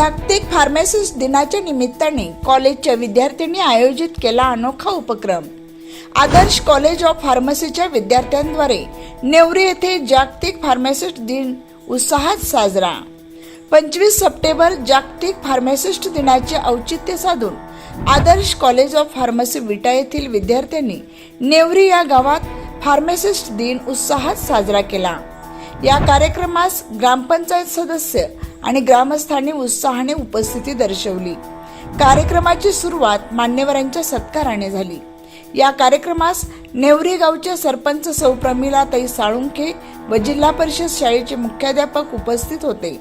जागतिक फार्मासिस्ट दिनाच्या निमित्ताने कॉलेजच्या विद्यार्थ्यांनी आयोजित केला अनोखा उपक्रम. आदर्श कॉलेज ऑफ फार्मसीच्या विद्यार्थ्यांद्वारे नेवरी येथे जागतिक फार्मासिस्ट दिन उत्साहात साजरा. पंचवीस सप्टेंबर जागतिक फार्मासिस्ट दिनाचे औचित्य साधून Adarsh college of pharmacy Vita येथील विद्यार्थ्यांनी नेवरी या गावात फार्मासिस्ट दिन उत्साहात साजरा केला. या कार्यक्रमास ग्रामपंचायत सदस्य आणि ग्रामस्थांनी उत्साहाने उपस्थिती दर्शवली. कार्यक्रमाची सुरुवात मान्यवरांच्या सत्काराने झाली. या कार्यक्रमास नेवरी गावच्या सरपंच सौ प्रमिलाताई साळुंखे व जिल्हा परिषद शाळेचे मुख्याध्यापक उपस्थित होते.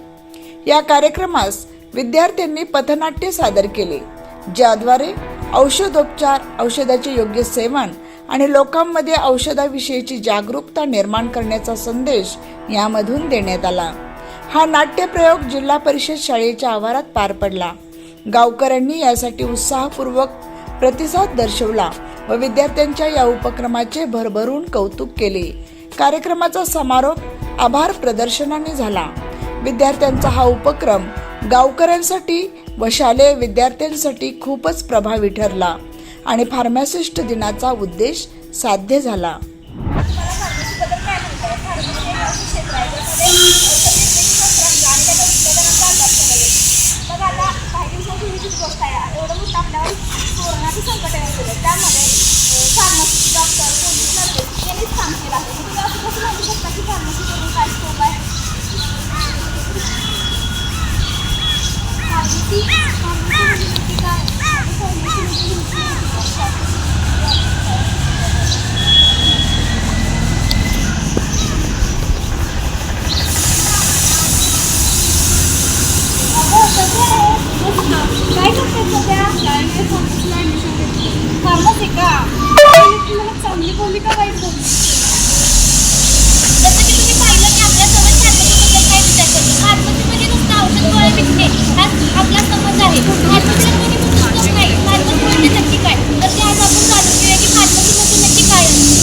या कार्यक्रमास विद्यार्थ्यांनी पथनाट्य सादर केले ज्याद्वारे औषधोपचार औषधाचे योग्य सेवन आणि लोकांमध्ये औषधाविषयीची जागरूकता निर्माण करण्याचा संदेश यामधून देण्यात आला. हा नाट्यप्रयोग जिल्हा परिषद शाळेच्या आवारात पार पडला. गावकऱ्यांनी यासाठी उत्साहपूर्वक प्रतिसाद दर्शवला व विद्यार्थ्यांच्या या उपक्रमाचे भरभरून कौतुक केले. कार्यक्रमाचा समारोप आभार प्रदर्शनाने झाला. विद्यार्थ्यांचा हा उपक्रम गावकऱ्यांसाठी व शालेय विद्यार्थ्यांसाठी खूपच प्रभावी ठरला आणि फार्मासिस्ट दिनाचा उद्देश साध्य झाला मग आता काही दिवसापूर्वीचीच गोष्ट आहे एवढं मोठं आपल्यावर कोरोनाचं संकट आहे त्यामध्ये फार्मसी डॉक्टर पोलीस नर्सेस यांनीच काम केलं आहे तुम्ही असं कसं म्हणू शकता की फार्मसी करून काय स्कोप आहे फार्मसी फार्मसी म्हणजे नक्की काय फार्मसी म्हणजे नेमकी काय? अगं, कसं आहे? काय करते सध्या काय नाही फार्मसीला ॲडमिशन घेतली फार्मसी का तुम्हाला चांगली बोलली का वाईट बोलली जसं की तुम्ही पाहिलं की आपल्या समज फार्मसीबद्दल काय विचार करतो फार्मसीमध्ये नुसतं औषध गोळ्या विकणे हाच आपला समज आहे फार्मसीला कोणी पुस्तक नाही फार्मसी म्हणजे नक्की काय तर ते आज आपण जाणून घेऊया की फार्मसी म्हणजे नक्की काय असतं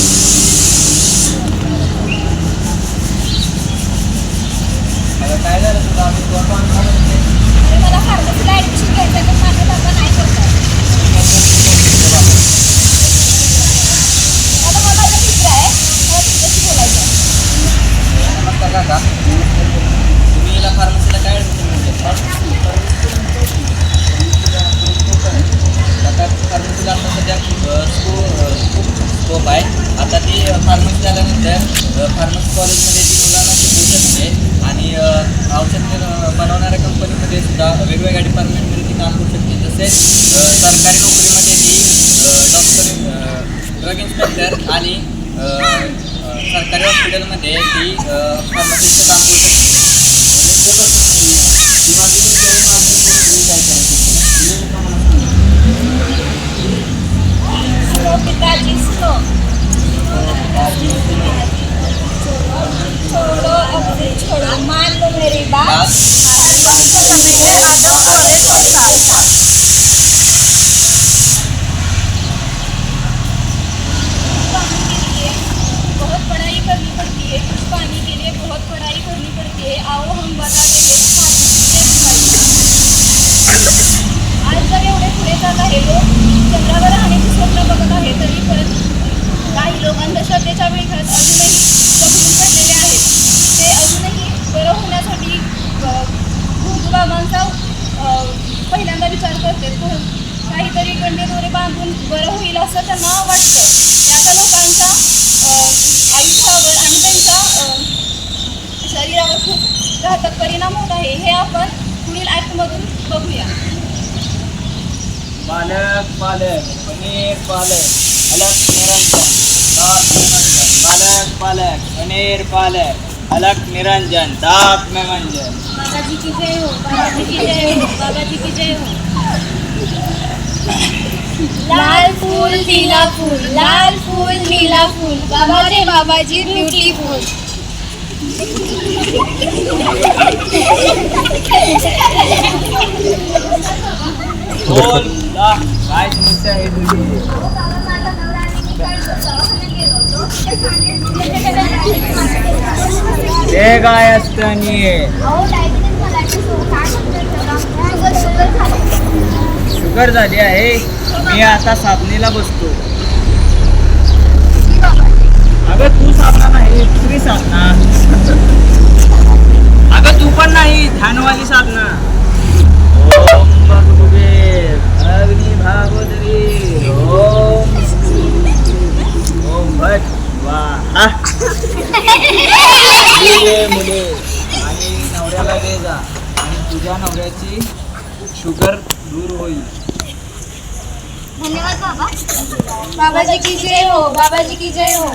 आता काय झालं तुला आम्ही दोन माणसं आणि मला फार्मसीला ॲडमिशन घ्यायचं आहे तर माझा बाबा नाही करतात आता हा माझा मित्र आहे मला तुमच्याशी बोलायचं आहे नमस्कार काका तुम्ही हिला फार्मसीला काय ॲडमिशन घेतलं काका फार्मसीला आता सध्या स्को खूप स्कोप आहे आता ती फार्मसी फार्मसी कॉलेजमध्ये ती मुलांना शिकवू शकते आणि औषध बनवणाऱ्या कंपनीमध्ये सुद्धा वेगवेगळ्या डिपार्टमेंटमध्ये ती काम करू शकते. तसेच सरकारी नोकरीमध्ये ती डॉक्टर ड्रग इन्स्पेक्टर आणि सरकारी हॉस्पिटलमध्ये ती फार्मसिस्टचं काम करू शकते. म्हणजे छोड़ो अपने छोड़ो मान लो मेरी बात बात आदम कॉलेज होता साथ परिणाम होत आहे. हे आपण पुढील ॲक्टमधून बघूया. पालक पालक पनीर पालक अलग निरंजन दात में मंजन पालक पालक पनीर पालक अलग निरंजन. दात में मंजन बाबाजी की जय हो बाबाजी की जय हो बाबाजी की जय हो. लाल फूल नीला फूल लाल फूल नीला फूल. बाबाजी बाबाजी ब्यूटीफुल काय समस्या आहे तुझी ते काय असतं शुगर झाली आहे. मी आता साधनेला बसतो. अगं तू साधना नाही दुसरी साधना तुझ्या नवऱ्याची शुगर दूर होईल. धन्यवाद बाबा. बाबाजी की जय हो बाबाजी की जय हो.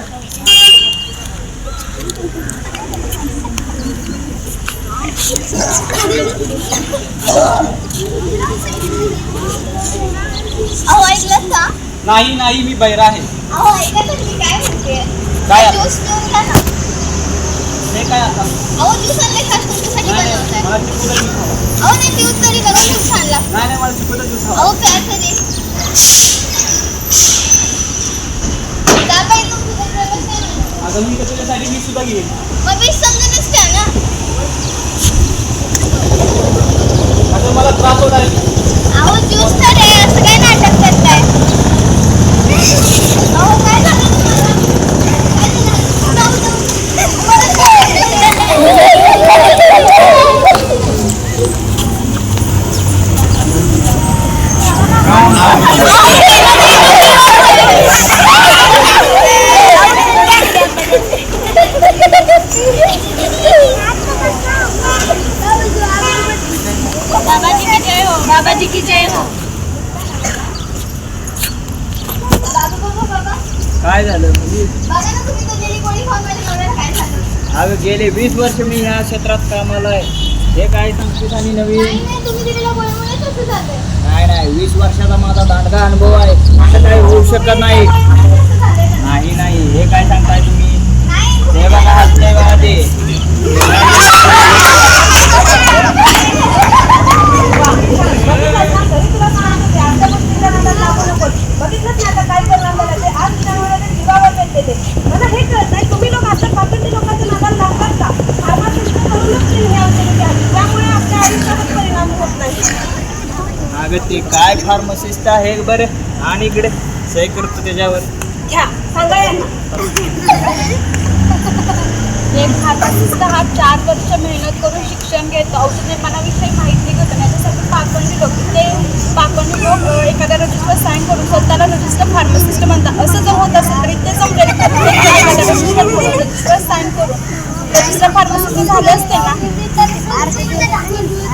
अहो ऐकलं का? नाही नाही मी बैरा आहे. अहो ऐका तर मी काय म्हणते? काय? ज्यूस पिऊन घ्या ना. हे काय आता? अहो ज्यूस मला चिकूला ज्यूस हवा. अहो नाही पिऊन तरी बघा खूप छान लागतं नाही नाही मला चिकूला ज्यूस हवा. अहो प्या तरी जा बाई मग तुझं प्रवास आहे ना. अगं मी तर तुझ्यासाठी मी सुद्धा घेईन मग मी समजूनच प्या ना अगं मला त्रास होत आहे अहो ज्यूस तर आहे असं काय नाटक करताय अहो काय झालं तुम्हाला काय झालं? जाऊ, जाऊ. मला बाबाजी की जय हो बाबाजी की जय हो. काय झालं? अगं गेले वीस वर्ष मी ह्या क्षेत्रात कामाला आहे. हे काय सांगतेस आणि नवीन? नाही नाही वीस वर्षाचा माझा दांडगा अनुभव आहे. असं काही होऊ शकत नाही? नाही नाही हे काय सांगताय तुम्ही? ते बघा हसते बघा ते ते ते मला हे कळत नाही तुम्ही त्यामुळे परिणाम होत नाही अगं ते काय फार्मसिस्ट आहे बरं? आणि इकडे सही करतो त्याच्यावर. घ्या सांगा एक फार्मासिस्ट हा चार वर्ष मेहनत करून शिक्षण घेतो. औषध निर्माणाविषयी माहिती घेतो लोक ते पाखंडी लोक एखाद्या रजिस्टर साईन करून स्वतःला रजिस्टर फार्मासिस्ट म्हणतात. असं जर होत असेल तर इथे जमलेलं रजिस्टर साईन करून. रजिस्टर फार्मसिस्ट झाले असते ना?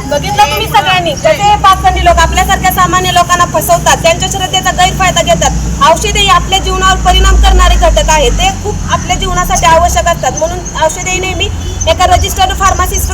बघितलं तुम्ही सगळ्यांनी. कसे पाखंडी लोक आपल्यासारख्या सामान्य लोकांना फसवतात. त्यांच्या श्रद्धेचा गैरफायदा घेतात. औषधे ही आपल्या जीवनावर परिणाम करणारे घटक आहेत. ते खूप आपल्या जीवनासाठी आवश्यक असतात. म्हणून औषधे नेहमी एका रजिस्टर्ड फार्मासिस्ट